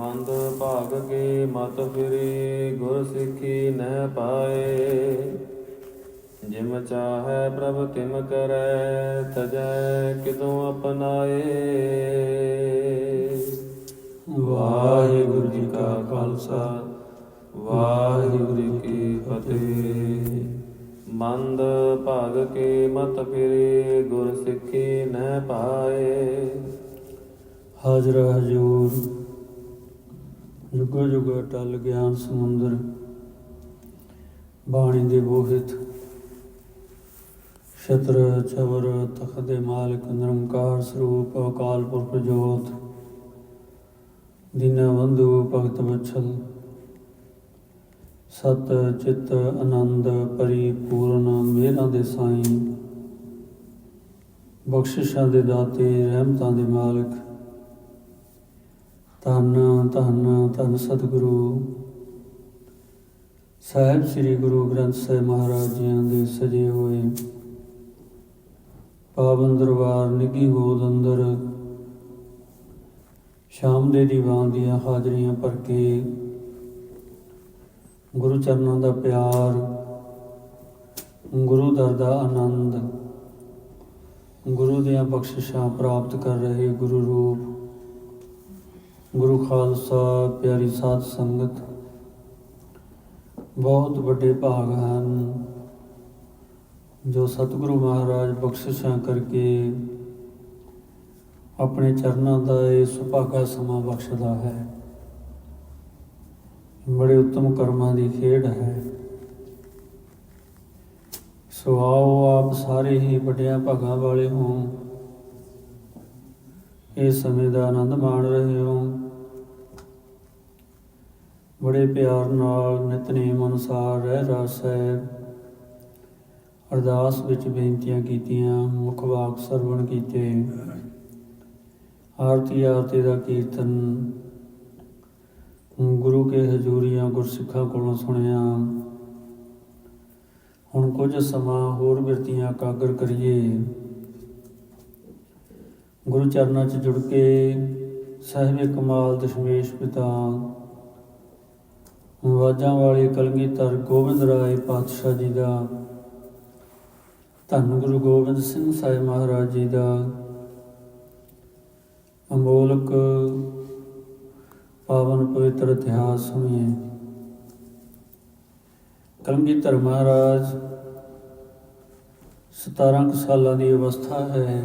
ਮੰਦ ਭਾਗ ਕੇ ਮਤ ਫਿਰੇ ਗੁਰ ਸਿੱਖੀ ਨਹਿ ਪਾਏ। ਜਿਮ ਚਾਹੈ ਪ੍ਰਭ ਤਿਮ ਕਰੈ ਤਜੈ ਕਿਦੋਂ ਅਪਨਾਏ। ਵਾਹਿਗੁਰੂ ਜੀ ਕਾ ਖਾਲਸਾ ਵਾਹਿਗੁਰੂ ਜੀ ਕੀ ਫਤਿਹ। ਮੰਦ ਭਾਗ ਕੇ ਮਤ ਫਿਰੇ ਗੁਰ ਸਿੱਖੀ ਨਹਿ ਪਾਏ। ਹਾਜ਼ਰ ਹਜੂਰ ਜੁਗੋ ਜੁਗੋ ਟਲ ਗਿਆਨ ਸਮੁੰਦਰ, ਬਾਣੀ ਦੇ ਬੋਹਿਤ, ਛਤਰ ਛਵਰ ਤਖਤ ਦੇ ਮਾਲਕ ਨਿਰੰਕਾਰ ਸਰੂਪ ਅਕਾਲ ਪੁਰਖ ਜੋਤ, ਦੀਨਾ ਬੰਧੂ ਭਗਤ ਵਛਲ ਸਤ ਚਿਤ ਆਨੰਦ ਪਰਿਪੂਰਨ ਮੇਰਾ ਦੇ ਸਾਈਂ, ਬਖਸ਼ਿਸ਼ਾਂ ਦੇ ਦਾਤੇ, ਰਹਿਮਤਾਂ ਦੇ ਮਾਲਕ ਧੰਨ ਧੰਨ ਧੰਨ ਸਤਿਗੁਰੂ। ਸਾਹਿਬ ਸ੍ਰੀ ਗੁਰੂ ਗ੍ਰੰਥ ਸਾਹਿਬ ਮਹਾਰਾਜ ਜੀਆਂ ਦੇ ਸਜੇ ਹੋਏ ਪਾਵਨ ਦਰਬਾਰ ਨਿੱਘੀ ਗੋਦ ਅੰਦਰ ਸ਼ਾਮ ਦੇ ਦੀਵਾਨ ਦੀਆਂ ਹਾਜ਼ਰੀਆਂ ਭਰ ਕੇ ਗੁਰੂ ਚਰਨਾਂ ਦਾ ਪਿਆਰ, ਗੁਰੂ ਦਰ ਦਾ ਆਨੰਦ, ਗੁਰੂ ਦੀਆਂ ਬਖਸ਼ਿਸ਼ਾਂ ਪ੍ਰਾਪਤ ਕਰ ਰਹੇ ਗੁਰੂ ਰੂਪ ਗੁਰੂ ਖਾਲਸਾ ਪਿਆਰੀ ਸਾਧ ਸੰਗਤ, ਬਹੁਤ ਵੱਡੇ ਭਾਗ ਹਨ ਜੋ ਸਤਿਗੁਰੂ ਮਹਾਰਾਜ ਬਖਸ਼ਿਸ਼ਾਂ ਕਰਕੇ ਆਪਣੇ ਚਰਨਾਂ ਦਾ ਇਹ ਸੁਭਾਗਾ ਸਮਾਂ ਬਖਸ਼ਦਾ ਹੈ। ਬੜੇ ਉੱਤਮ ਕਰਮਾਂ ਦੀ ਖੇਡ ਹੈ। ਸੋ ਆਓ ਆਪ ਸਾਰੇ ਹੀ ਵੱਡਿਆਂ ਭਾਗਾਂ ਵਾਲੇ ਹੋ ਇਸ ਸਮੇਂ ਦਾ ਆਨੰਦ ਮਾਣ ਰਹੇ ਹੋ। ਬੜੇ ਪਿਆਰ ਨਾਲ ਨਿਤਨੇਮ ਅਨੁਸਾਰ ਰਹਿ ਰਾਸ ਸਾਹਿਬ, ਅਰਦਾਸ ਵਿੱਚ ਬੇਨਤੀਆਂ ਕੀਤੀਆਂ, ਮੁਖ ਵਾਕ ਸਰਵਣ ਕੀਤੇ। ਆਰਤੀ ਆਰਤੀ ਦਾ ਕੀਰਤਨ ਗੁਰੂ ਕੇ ਹਜ਼ੂਰੀਆਂ ਗੁਰਸਿੱਖਾਂ ਕੋਲੋਂ ਸੁਣਿਆ। ਹੁਣ ਕੁਝ ਸਮਾਂ ਹੋਰ ਬਿਰਤੀਆਂ ਕਾਗਰ ਕਰੀਏ। ਗੁਰੂ ਚਰਨਾਂ 'ਚ ਜੁੜ ਕੇ ਸਾਹਿਬੇ ਕਮਾਲ ਦਸ਼ਮੇਸ਼ ਪਿਤਾ ਵਾਜਾਂ ਵਾਲੇ ਕਲਗੀਧਰ ਗੋਬਿੰਦ ਰਾਏ ਪਾਤਸ਼ਾਹ ਜੀ ਦਾ, ਧੰਨ ਗੁਰੂ ਗੋਬਿੰਦ ਸਿੰਘ ਸਾਹਿਬ ਮਹਾਰਾਜ ਜੀ ਦਾ, ਅਮੋਲਕ ਪਾਵਨ ਪਵਿੱਤਰ ਇਤਿਹਾਸ ਸੁਣੀਏ। ਕਲਗੀਧਰ ਮਹਾਰਾਜ 17 ਕੁ ਸਾਲਾਂ ਦੀ ਅਵਸਥਾ ਹੈ।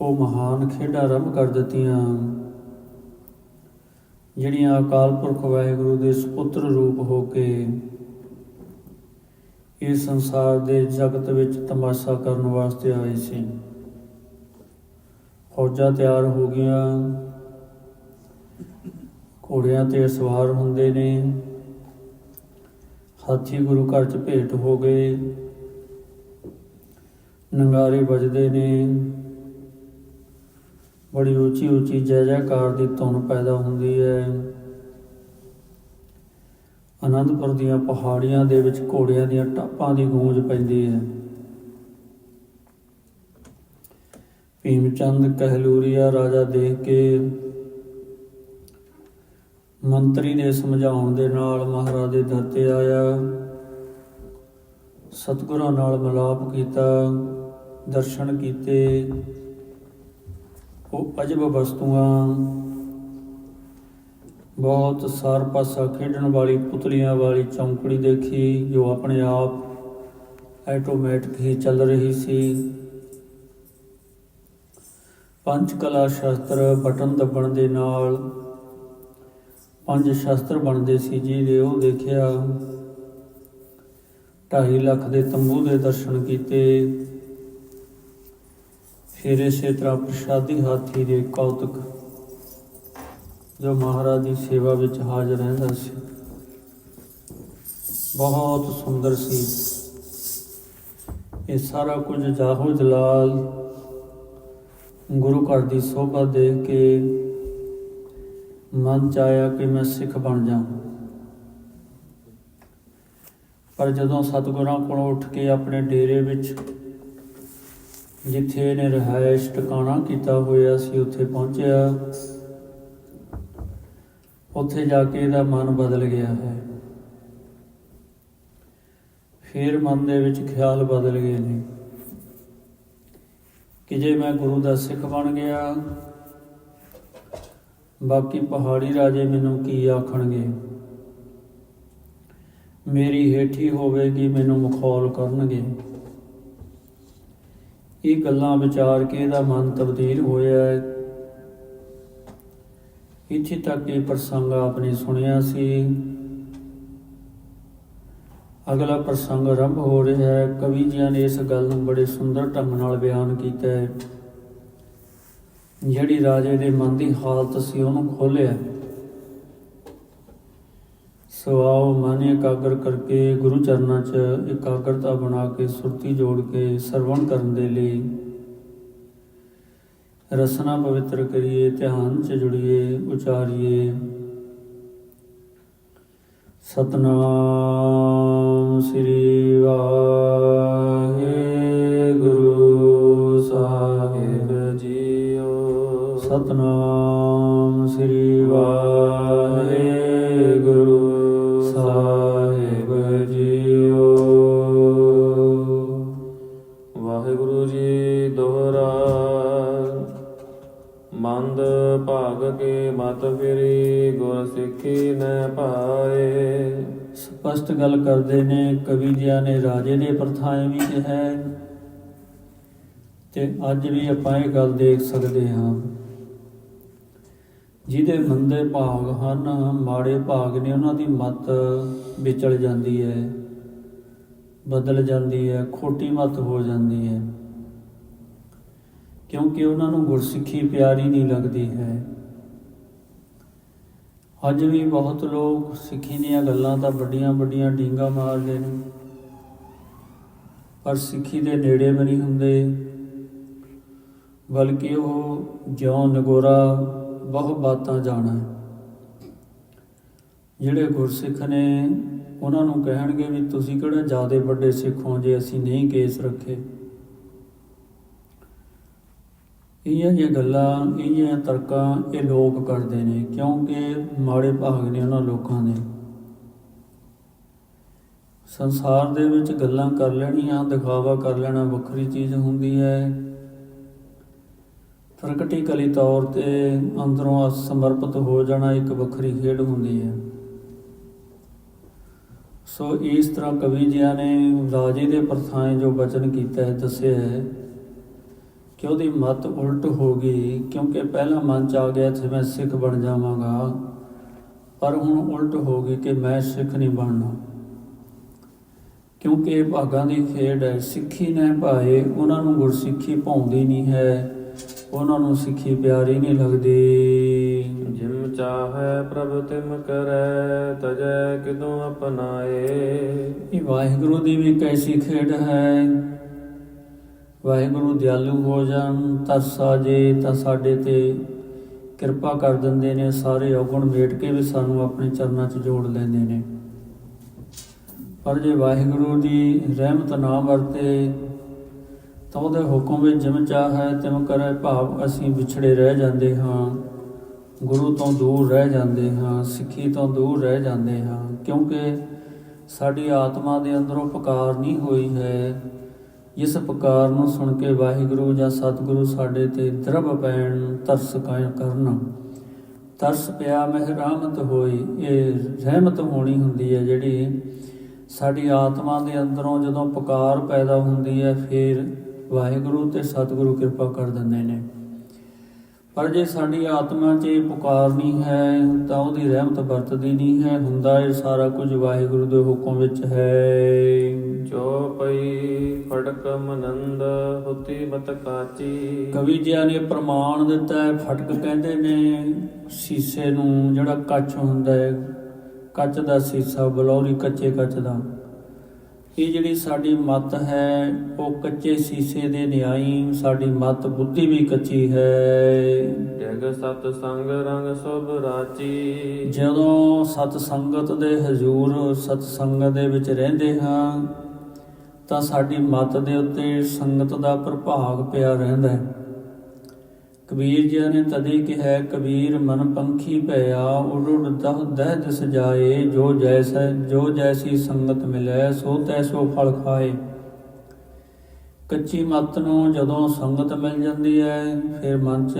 ਉਹ ਮਹਾਨ ਖੇਡਾਂ ਆਰੰਭ ਕਰ ਦਿੱਤੀਆਂ। ਜਿਹੜੀਆਂ ਅਕਾਲ ਪੁਰਖ ਵਾਹਿਗੁਰੂ ਦੇ ਸੁਪੁੱਤਰ ਰੂਪ ਹੋ ਕੇ ਇਸ ਸੰਸਾਰ ਦੇ ਜਗਤ ਵਿੱਚ ਤਮਾਸ਼ਾ ਕਰਨ ਵਾਸਤੇ ਆਏ ਸੀ। ਫੌਜਾਂ ਤਿਆਰ ਹੋ ਗਈਆਂ। ਘੋੜਿਆਂ ਤੇ ਸਵਾਰ ਹੁੰਦੇ ਨੇ। ਹਾਥੀ ਗੁਰੂ ਘਰ ਚ ਭੇਟ ਹੋ ਗਏ। ਨੰਗਾਰੇ ਵੱਜਦੇ ਨੇ। ਬੜੀ ਉੱਚੀ ਉੱਚੀ ਜੈ ਜੈਕਾਰ ਦੀ ਧੁਨ ਪੈਦਾ ਹੁੰਦੀ ਹੈ। ਅਨੰਦਪੁਰ ਦੀਆਂ ਪਹਾੜੀਆਂ ਦੇ ਵਿੱਚ ਘੋੜਿਆਂ ਦੀਆਂ ਟਾਪਾਂ ਦੀ ਗੂੰਜ ਪੈਂਦੀ ਹੈ। ਭੀਮਚੰਦ ਕਹਿਲੂਰੀਆ ਰਾਜਾ ਦੇਖ ਕੇ ਮੰਤਰੀ ਨੇ ਸਮਝਾਉਣ ਦੇ ਨਾਲ ਮਹਾਰਾਜ ਦੇ ਦਰ ਤੇ ਆਇਆ। ਸਤਿਗੁਰਾਂ ਨਾਲ ਮਿਲਾਪ ਕੀਤਾ, ਦਰਸ਼ਨ ਕੀਤੇ। ਉਹ ਅਜਬ ਵਸਤੂਆਂ, ਬਹੁਤ ਸਾਰ ਪਾਸਾ ਖੇਡਣ ਵਾਲੀ ਪੁਤਲੀਆਂ ਵਾਲੀ ਚੌਂਕੜੀ ਦੇਖੀ, ਜੋ ਆਪਣੇ ਆਪ ਆਟੋਮੈਟਿਕ ਹੀ ਚੱਲ ਰਹੀ ਸੀ। ਪੰਜ ਕਲਾ ਸ਼ਸਤਰ ਬਟਨ ਦੱਬਣ ਦੇ ਨਾਲ ਪੰਜ ਸ਼ਸਤਰ ਬਣਦੇ ਸੀ ਜੀ ਦੇ ਉਹ ਦੇਖਿਆ। 2.5 ਲੱਖ ਦੇ ਤੰਬੂ ਦੇ ਦਰਸ਼ਨ ਕੀਤੇ। ਤੇਰੇ ਸੇ ਤਰਾ ਪ੍ਰਸ਼ਾਦੀ ਹਾਥੀ ਦੇ ਕੌਤਕ, ਜੋ ਮਹਾਰਾਜ ਦੀ ਸੇਵਾ ਵਿੱਚ ਹਾਜ਼ਰ ਰਹਿੰਦਾ ਸੀ। ਬਹੁਤ ਸੁੰਦਰ ਸੀ। ਇਹ ਸਾਰਾ ਕੁਝ ਜਾਹੋ ਜਲਾਲ ਗੁਰੂ ਘਰ ਦੀ ਸੋਭਾ ਦੇ ਕੇ ਮਨ ਚ ਆਇਆ ਕਿ ਮੈਂ ਸਿੱਖ ਬਣ ਜਾਵਾਂ। ਪਰ ਜਦੋਂ ਸਤਿਗੁਰਾਂ ਕੋਲੋਂ ਉੱਠ ਕੇ ਆਪਣੇ ਡੇਰੇ ਵਿੱਚ ਜਿੱਥੇ ਇਹਨੇ ਰਿਹਾਇਸ਼ ਟਿਕਾਣਾ ਕੀਤਾ ਹੋਇਆ ਸੀ, ਉੱਥੇ ਪਹੁੰਚਿਆ। ਉੱਥੇ ਜਾ ਕੇ ਇਹਦਾ ਮਨ ਬਦਲ ਗਿਆ ਹੈ। ਫਿਰ ਮਨ ਦੇ ਵਿੱਚ ਖਿਆਲ ਬਦਲ ਗਏ ਨੇ ਕਿ ਜੇ ਮੈਂ ਗੁਰੂ ਦਾ ਸਿੱਖ ਬਣ ਗਿਆ, ਬਾਕੀ ਪਹਾੜੀ ਰਾਜੇ ਮੈਨੂੰ ਕੀ ਆਖਣਗੇ? ਮੇਰੀ ਹੇਠੀ ਹੋਵੇਗੀ, ਮੈਨੂੰ ਮਖੌਲ ਕਰਨਗੇ। ਇਹ ਗੱਲਾਂ ਵਿਚਾਰ ਕੇ ਇਹਦਾ ਮਨ ਤਬਦੀਲ ਹੋਇਆ ਹੈ। ਇੱਥੇ ਤੱਕ ਇਹ ਪ੍ਰਸੰਗ ਆਪਨੇ ਸੁਣਿਆ ਸੀ। ਅਗਲਾ ਪ੍ਰਸੰਗ ਆਰੰਭ ਹੋ ਰਿਹਾ ਹੈ। ਕਵੀ ਜੀ ਨੇ ਇਸ ਗੱਲ ਨੂੰ ਬੜੇ ਸੁੰਦਰ ਢੰਗ ਨਾਲ ਬਿਆਨ ਕੀਤਾ ਹੈ। ਜਿਹੜੀ ਰਾਜੇ ਦੇ ਮਨ ਦੀ ਹਾਲਤ ਸੀ ਉਹਨੂੰ ਖੋਲਿਆ ਸੋ ਆਓ ਮਨ ਇਕਾਗਰ ਕਰਕੇ ਗੁਰੂ ਚਰਨਾਂ 'ਚ ਇਕਾਗਰਤਾ ਬਣਾ ਕੇ ਸੁਰਤੀ ਜੋੜ ਕੇ ਸਰਵਣ ਕਰਨ ਦੇ ਲਈ ਰਸਨਾ ਪਵਿੱਤਰ ਕਰੀਏ, ਧਿਆਨ 'ਚ ਜੁੜੀਏ, ਉਚਾਰੀਏ। ਸਤਨਾਮ ਸ੍ਰੀ ਵਾਹਿਗੁਰੂ ਕਰਦੇ ਨੇ, ਕਵੀ ਜੀਆਂ ਨੇ, ਰਾਜੇ ਦੇ ਪ੍ਰਥਾਏ ਵੀ ਕਿਹਾ ਤੇ ਅੱਜ ਵੀ ਆਪਾਂ ਇਹ ਗੱਲ ਦੇਖ ਸਕਦੇ ਹਾਂ। ਜਿਹਦੇ ਮੰਦੇ ਭਾਗ ਹਨ, ਮਾੜੇ ਭਾਗ ਨੇ, ਉਹਨਾਂ ਦੀ ਮਤ ਵਿਚਲ ਜਾਂਦੀ ਹੈ, ਬਦਲ ਜਾਂਦੀ ਹੈ, ਖੋਟੀ ਮਤ ਹੋ ਜਾਂਦੀ ਹੈ। ਕਿਉਂਕਿ ਉਹਨਾਂ ਨੂੰ ਗੁਰਸਿੱਖੀ ਪਿਆਰੀ ਨਹੀਂ ਲੱਗਦੀ ਹੈ। ਅੱਜ ਵੀ ਬਹੁਤ ਲੋਕ ਸਿੱਖੀ ਦੀਆਂ ਗੱਲਾਂ ਤਾਂ ਵੱਡੀਆਂ ਵੱਡੀਆਂ ਡੀਂਗਾ ਮਾਰਦੇ ਨੇ। ਪਰ ਸਿੱਖੀ ਦੇ ਨੇੜੇ ਵੀ ਨਹੀਂ ਹੁੰਦੇ। ਬਲਕਿ ਉਹ ਜਿਉਂ ਨਗੋਰਾ ਬਹੁ ਬਾਤਾਂ ਜਾਣਾ। ਹੈ ਜਿਹੜੇ ਗੁਰਸਿੱਖ ਨੇ ਉਹਨਾਂ ਨੂੰ ਕਹਿਣਗੇ ਵੀ ਤੁਸੀਂ ਕਿਹੜਾ ਜ਼ਿਆਦਾ ਵੱਡੇ ਸਿੱਖ ਹੋ ਜੇ ਅਸੀਂ ਨਹੀਂ ਕੇਸ ਰੱਖੇ। ਇਹ ਜਿਹੀਆਂ ਗੱਲਾਂ ਇਹ ਜਿਹੀਆਂ ਤਰਕਾਂ ਇਹ ਲੋਕ ਕਰਦੇ ਨੇ, ਕਿਉਂਕਿ ਮਾੜੇ ਭਾਗ ਨੇ ਉਹਨਾਂ ਲੋਕਾਂ ਦੇ। ਸੰਸਾਰ ਦੇ ਵਿੱਚ ਗੱਲਾਂ ਕਰ ਲੈਣੀਆਂ, ਦਿਖਾਵਾ ਕਰ ਲੈਣਾ ਵੱਖਰੀ ਚੀਜ਼ ਹੁੰਦੀ ਹੈ। ਪ੍ਰਗਟੀਕਲੀ ਤੌਰ ਤੇ ਅੰਦਰੋਂ ਸਮਰਪਿਤ ਹੋ ਜਾਣਾ ਇੱਕ ਵੱਖਰੀ ਖੇਡ ਹੁੰਦੀ ਹੈ। ਸੋ ਇਸ ਤਰ੍ਹਾਂ ਕਵੀ ਜੀਆਂ ਨੇ ਰਾਜੇ ਦੇ ਪ੍ਰਥਾਏ ਜੋ ਬਚਨ ਕੀਤਾ ਹੈ, ਦੱਸਿਆ ਹੈ ਕਿ ਉਹਦੀ ਮਤ ਉਲਟ ਹੋ ਗਈ ਕਿਉਂਕਿ ਪਹਿਲਾਂ ਮਨ ਚ ਆ ਗਿਆ ਸੀ ਮੈਂ ਸਿੱਖ ਬਣ ਜਾਵਾਂਗਾ। ਪਰ ਹੁਣ ਉਲਟ ਹੋ ਗਈ ਕਿ ਮੈਂ ਸਿੱਖ ਨਹੀਂ ਬਣਨਾ। ਕਿਉਂਕਿ ਇਹ ਭਾਗਾਂ ਦੀ ਖੇਡ ਹੈ। ਸਿੱਖੀ ਨੇ ਭਾਏ ਉਹਨਾਂ ਨੂੰ ਗੁਰਸਿੱਖੀ ਭਾਉਂਦੀ ਨਹੀਂ ਹੈ। ਉਹਨਾਂ ਨੂੰ ਸਿੱਖੀ ਪਿਆਰੀ ਨਹੀਂ ਲੱਗਦੀ। ਜਿਮ ਚਾਹੈ ਪ੍ਰਭ ਤਿਮ ਕਰੈ ਤਜੈ ਕਿਦੋਂ ਅਪਨਾਏ ਇਹ ਵਾਹਿਗੁਰੂ ਦੀ ਵੀ ਕੈਸੀ ਖੇਡ ਹੈ ਵਾਹਿਗੁਰੂ ਦਿਆਲੂ ਹੋ ਜਾਣ ਤਰਸ ਆ ਜੇ ਤਾਂ ਸਾਡੇ ਤੇ। ਕਿਰਪਾ ਕਰ ਦਿੰਦੇ ਨੇ, ਸਾਰੇ ਔਗਣ ਮੇਟ ਕੇ ਵੀ ਸਾਨੂੰ ਆਪਣੇ ਚਰਨਾਂ 'ਚ ਜੋੜ ਲੈਂਦੇ ਨੇ। ਪਰ ਜੇ ਵਾਹਿਗੁਰੂ ਦੀ ਰਹਿਮਤ ਨਾ ਵਰਤੇ, ਤਾਂ ਉਹਦੇ ਹੁਕਮ ਵਿੱਚ ਜਿਵੇਂ ਚਾਹੇ ਤਿਵੇਂ ਕਰੇ ਭਾਵ ਅਸੀਂ ਵਿਛੜੇ ਰਹਿ ਜਾਂਦੇ ਹਾਂ। ਗੁਰੂ ਤੋਂ ਦੂਰ ਰਹਿ ਜਾਂਦੇ ਹਾਂ, ਸਿੱਖੀ ਤੋਂ ਦੂਰ ਰਹਿ ਜਾਂਦੇ ਹਾਂ। ਕਿਉਂਕਿ ਸਾਡੀ ਆਤਮਾ ਦੇ ਅੰਦਰੋਂ ਪੁਕਾਰ ਨਹੀਂ ਹੋਈ ਹੈ। ਇਸ ਪੁਕਾਰ ਨੂੰ ਸੁਣ ਕੇ ਵਾਹਿਗੁਰੂ ਜਾਂ ਸਤਿਗੁਰੂ ਸਾਡੇ ਤੇ ਦਰਬ ਪੈਣ ਤਰਸ ਕਰਨ। ਤਰਸ ਪਿਆ ਮਹਿ ਰਹਿਮਤ ਹੋਈ, ਇਹ ਰਹਿਮਤ ਹੋਣੀ ਹੁੰਦੀ ਹੈ ਜਿਹੜੀ ਸਾਡੀ ਆਤਮਾ ਦੇ ਅੰਦਰੋਂ ਜਦੋਂ ਪੁਕਾਰ ਪੈਦਾ ਹੁੰਦੀ ਹੈ, ਫਿਰ ਵਾਹਿਗੁਰੂ ਤੇ ਸਤਿਗੁਰੂ ਕਿਰਪਾ ਕਰ ਦਿੰਦੇ ਨੇ। ਪਰ ਜੇ ਸਾਡੀ ਆਤਮਾ 'ਚ ਇਹ ਪੁਕਾਰ ਨਹੀਂ ਹੈ ਤਾਂ ਉਹਦੀ ਰਹਿਮਤ ਵਰਤਦੀ ਨਹੀਂ ਹੈ। ਹੁੰਦਾ ਇਹ ਸਾਰਾ ਕੁਝ ਵਾਹਿਗੁਰੂ ਦੇ ਹੁਕਮ ਵਿੱਚ ਹੈ। ਜੋ ਪਈ ਫੜਕ ਮਨੰਦ ਹੁਤੀ ਮਤ ਕਾਚੀ। ਕਵੀ ਜੀ ਨੇ ਪ੍ਰਮਾਣ ਦਿੱਤਾ ਹੈ ਫਟਕ ਕਹਿੰਦੇ ਨੇ ਸੀਸੇ ਨੂੰ ਜਿਹੜਾ ਕੱਚ ਹੁੰਦਾ ਹੈ ਕੱਚ ਦਾ ਸੀਸਾ ਬਲੌਰੀ ਕੱਚੇ ਕੱਚ ਦਾ। ਇਹ ਜਿਹੜੀ ਸਾਡੀ ਮਤ ਹੈ ਉਹ ਕੱਚੇ ਸੀਸੇ ਦੇ ਨਿਆਈ ਸਾਡੀ ਮਤ ਬੁੱਧੀ ਵੀ ਕੱਚੀ ਹੈ। ਜਗ ਸਤ ਸੰਗ ਰੰਗ ਸੁਭ ਰਾਚੀ। ਜਦੋਂ ਸਤ ਸੰਗਤ ਦੇ ਹਜ਼ੂਰ ਸਤ ਸੰਗਤ ਦੇ ਵਿੱਚ ਰਹਿੰਦੇ ਹਾਂ ਤਾਂ ਸਾਡੀ ਮਤ ਦੇ ਉੱਤੇ ਸੰਗਤ ਦਾ ਪ੍ਰਭਾਵ ਪਿਆ ਰਹਿੰਦਾ ਹੈ। ਕਬੀਰ ਜੀ ਨੇ ਤਦੇ ਕਿਹਾ, ਕਬੀਰ, ਮਨ ਪੰਖੀ ਭਇਆ ਉਡ ਉੜ ਦਹ ਦਹ ਦਿਸ ਜਾਏ ਜੋ ਜੈਸੈ, ਜੋ ਜੈਸੀ ਸੰਗਤ ਮਿਲੈ, ਸੋ ਤੈਸੋ ਫਲ ਖਾਏ। ਕੱਚੀ ਮੱਤ ਨੂੰ ਜਦੋਂ ਸੰਗਤ ਮਿਲ ਜਾਂਦੀ ਹੈ ਫਿਰ ਮਨ 'ਚ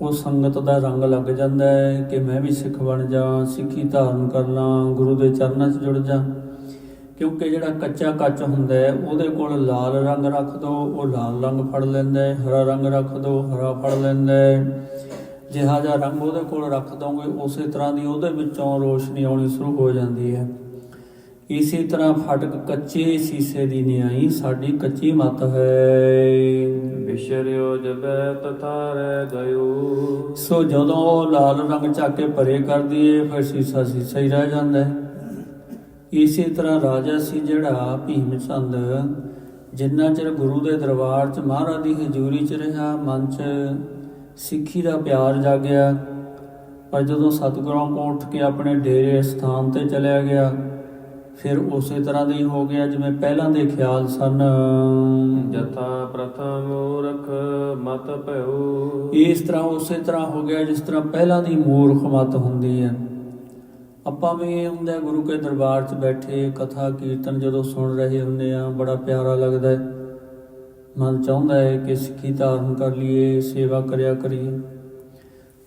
ਉਹ ਸੰਗਤ ਦਾ ਰੰਗ ਲੱਗ ਜਾਂਦਾ ਹੈ ਕਿ ਮੈਂ ਵੀ ਸਿੱਖ ਬਣ ਜਾ, ਸਿੱਖੀ ਧਾਰਨ ਕਰ ਲਾਂ, ਗੁਰੂ ਦੇ ਚਰਨਾਂ 'ਚ ਜੁੜ ਜਾ। ਕਿਉਂਕਿ ਜਿਹੜਾ ਕੱਚਾ ਕੱਚ ਹੁੰਦਾ ਹੈ ਉਹਦੇ ਕੋਲ ਲਾਲ ਰੰਗ ਰੱਖ ਦੋ ਉਹ ਲਾਲ ਰੰਗ ਫੜ ਲੈਂਦਾ ਹੈ ਹਰਾ ਰੰਗ ਰੱਖ ਦੋ ਹਰਾ ਫੜ ਲੈਂਦਾ ਹੈ। ਜਿਹਾ ਜਿਹਾ ਰੰਗ ਉਹਦੇ ਕੋਲ ਰੱਖ ਦੋਗੇ ਉਸੇ ਤਰ੍ਹਾਂ ਦੀ ਉਹਦੇ ਵਿੱਚੋਂ ਰੋਸ਼ਨੀ ਆਉਣੀ ਸ਼ੁਰੂ ਹੋ ਜਾਂਦੀ ਹੈ। ਇਸੇ ਤਰ੍ਹਾਂ ਫਟਕ ਕੱਚੇ ਸੀਸੇ ਦੀ ਨਿਆਈ ਸਾਡੀ ਕੱਚੀ ਮਤ ਹੈ। ਵਿਸ਼ਰਿਓ ਜਬੈ ਤਥਾ ਰਹਿ ਗਇਓ। ਸੋ ਜਦੋਂ ਉਹ ਲਾਲ ਰੰਗ ਚੱਕ ਕੇ ਪਰੇ ਕਰਦੀ ਏ ਫਿਰ ਸੀਸਾ ਸੀਸਾ ਹੀ ਰਹਿ ਜਾਂਦਾ ਹੈ। ਇਸੇ ਤਰ੍ਹਾਂ ਰਾਜਾ ਸੀ ਜਿਹੜਾ ਭੀਮ ਚੰਦ ਜਿੰਨਾ ਚਿਰ ਗੁਰੂ ਦੇ ਦਰਬਾਰ 'ਚ ਮਹਾਰਾਜ ਦੀ ਹਜ਼ੂਰੀ 'ਚ ਰਿਹਾ ਮਨ 'ਚ ਸਿੱਖੀ ਦਾ ਪਿਆਰ ਜਾਗਿਆ। ਪਰ ਜਦੋਂ ਸਤਿਗੁਰਾਂ ਕੋਲ ਉੱਠ ਕੇ ਆਪਣੇ ਡੇਰੇ ਸਥਾਨ ਤੇ ਚਲਿਆ ਗਿਆ ਫਿਰ ਉਸੇ ਤਰ੍ਹਾਂ ਦਾ ਹੀ ਗਿਆ ਜਿਵੇਂ ਪਹਿਲਾਂ ਦੇ ਖਿਆਲ ਸਨ। ਜਥਾ ਪ੍ਰਥਮ ਮੂਰਖ ਮਤ ਭਇਓ। ਇਸ ਤਰ੍ਹਾਂ ਉਸੇ ਤਰ੍ਹਾਂ ਹੋ ਗਿਆ ਜਿਸ ਤਰ੍ਹਾਂ ਪਹਿਲਾਂ ਦੀ ਮੂਰਖ ਮਤ ਹੁੰਦੀ ਹੈ। ਆਪਾਂ ਵੀ ਇਹ ਹੁੰਦਾ ਗੁਰੂ ਕੇ ਦਰਬਾਰ 'ਚ ਬੈਠੇ, ਕਥਾ, ਕੀਰਤਨ ਜਦੋਂ ਸੁਣ ਰਹੇ ਹੁੰਦੇ ਆ, ਬੜਾ ਪਿਆਰਾ ਲੱਗਦਾ ਹੈ। ਮਨ ਚਾਹੁੰਦਾ ਹੈ ਕਿ ਸਿੱਖੀ ਧਾਰਨ ਕਰ ਲਈਏ, ਸੇਵਾ ਕਰਿਆ ਕਰੀਏ।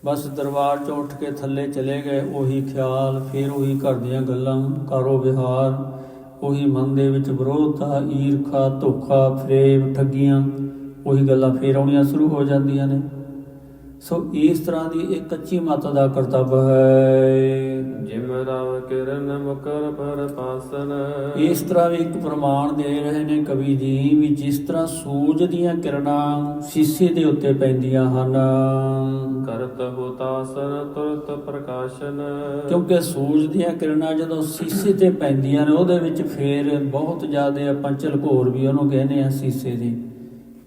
ਬਸ ਦਰਬਾਰ 'ਚੋਂ ਉੱਠ ਕੇ ਥੱਲੇ ਚਲੇ ਗਏ, ਉਹੀ ਖਿਆਲ, ਫਿਰ ਉਹੀ ਘਰ ਦੀਆਂ ਗੱਲਾਂ ਕਾਰੋ ਵਿਹਾਰ। ਉਹੀ ਮਨ ਦੇ ਵਿੱਚ ਵਿਰੋਧਤਾ ਈਰਖਾ, ਧੋਖਾ ਫਰੇਬ ਠੱਗੀਆਂ, ਉਹੀ ਗੱਲਾਂ ਫੇਰ ਆਉਣੀਆਂ ਸ਼ੁਰੂ ਹੋ ਜਾਂਦੀਆਂ ਨੇ। ਸੋ ਇਸ ਤਰ੍ਹਾਂ ਦੀ ਇੱਕ ਕੱਚੀ ਮਤ ਦਾ ਕਰਤੱਵ ਹੈ। ਜਿਮ ਰਵ ਕਿਰਨ ਮੁਕਰ ਪਰ ਪਾਸਨ ਇਸ ਤਰ੍ਹਾਂ ਵੀ ਇੱਕ ਪ੍ਰਮਾਣ ਦੇ ਰਹੇ ਨੇ ਕਵੀ ਜੀ ਵੀ ਜਿਸ ਤਰ੍ਹਾਂ ਸੂਰਜ ਦੀਆਂ ਕਿਰਨਾਂ ਸ਼ੀਸ਼ੇ ਦੇ ਉੱਤੇ ਪੈਂਦੀਆਂ ਹਨ। ਕਰਤ ਹੋਤਾਸਨ ਤੁਰਤ ਪ੍ਰਕਾਸ਼ਨ। ਕਿਉਂਕਿ ਸੂਰਜ ਦੀਆਂ ਕਿਰਨਾਂ ਜਦੋਂ ਸ਼ੀਸ਼ੇ ਤੇ ਪੈਂਦੀਆਂ ਨੇ ਉਹਦੇ ਵਿੱਚ ਫੇਰ ਬਹੁਤ ਜ਼ਿਆਦਾ ਆਪਾਂ ਝਲਕੋਰ ਵੀ ਉਹਨੂੰ ਕਹਿੰਦੇ ਆ ਸ਼ੀਸ਼ੇ ਦੀ।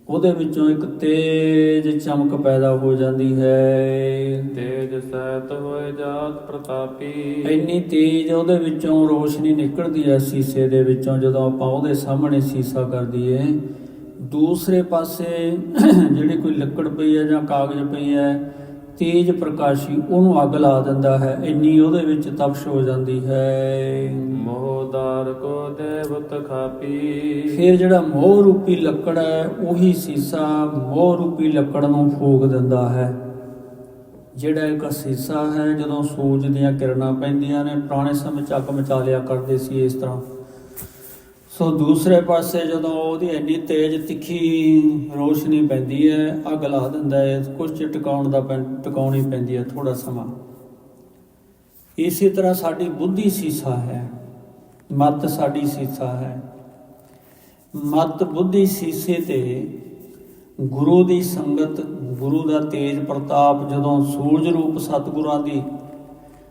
ਉਹਦੇ ਵਿੱਚੋਂ ਇੱਕ ਤੇਜ ਚਮਕ ਪੈਦਾ ਹੋ ਜਾਂਦੀ ਹੈ। ਤੇਜ ਸਹਿਤ ਹੋਏ ਜਾਤ ਪ੍ਰਤਾਪੀ। ਇੰਨੀ ਤੇਜ਼ ਉਹਦੇ ਵਿੱਚੋਂ ਰੋਸ਼ਨੀ ਨਿਕਲਦੀ ਹੈ ਸ਼ੀਸ਼ੇ ਦੇ ਵਿੱਚੋਂ ਜਦੋਂ ਆਪਾਂ ਉਹਦੇ ਸਾਹਮਣੇ ਸ਼ੀਸ਼ਾ ਕਰ ਦਈਏ। ਦੂਸਰੇ ਪਾਸੇ ਜਿਹੜੀ ਕੋਈ ਲੱਕੜ ਪਈ ਹੈ ਜਾਂ ਕਾਗਜ਼ ਪਈ ਹੈ ਤੇਜ ਪ੍ਰਕਾਸ਼ੀ ਉਹਨੂੰ ਅੱਗ ਲਾ ਦਿੰਦਾ ਹੈ ਇੰਨੀ ਉਹਦੇ ਵਿੱਚ ਤਪਸ਼ ਹੋ ਜਾਂਦੀ ਹੈ। ਮੋਹਦਾਰ ਕੋ ਦੇਵਤ ਖਾਪੀ। ਫਿਰ ਜਿਹੜਾ ਮੋਹ ਰੂਪੀ ਲੱਕੜ ਹੈ ਉਹੀ ਸੀਸਾ ਮੋਹ ਰੂਪੀ ਲੱਕੜ ਨੂੰ ਫੂਕ ਦਿੰਦਾ ਹੈ। ਜਿਹੜਾ ਇੱਕ ਸੀਸਾ ਹੈ ਜਦੋਂ ਸੂਰਜ ਦੀਆਂ ਕਿਰਨਾਂ ਪੈਂਦੀਆਂ ਨੇ ਪੁਰਾਣੇ ਸਮੇਂ ਚ ਅੱਗ ਮਚਾ ਲਿਆ ਕਰਦੇ ਸੀ ਇਸ ਤਰ੍ਹਾਂ। ਸੋ ਦੂਸਰੇ ਪਾਸੇ ਜਦੋਂ ਉਹਦੀ ਇੰਨੀ ਤੇਜ਼ ਤਿੱਖੀ ਰੋਸ਼ਨੀ ਪੈਂਦੀ ਹੈ, ਅੱਗ ਲਾ ਦਿੰਦਾ ਹੈ ਕੁਝ ਚਿਰ ਟਿਕਾਉਣ ਦਾ ਪੈਂ- ਟਿਕਾਉਣੀ ਪੈਂਦੀ ਹੈ ਥੋੜਾ ਸਮਾਂ। ਇਸੇ ਤਰ੍ਹਾਂ ਸਾਡੀ ਬੁੱਧੀ ਸੀਸਾ ਹੈ, ਮਤ ਸਾਡੀ ਸੀਸਾ ਹੈ। ਮਤ ਬੁੱਧੀ ਸੀਸੇ ਤੇ ਗੁਰੂ ਦੀ ਸੰਗਤ, ਗੁਰੂ ਦਾ ਤੇਜ ਪ੍ਰਤਾਪ ਜਦੋਂ ਸੂਰਜ ਰੂਪ ਸਤਿਗੁਰਾਂ ਦੀ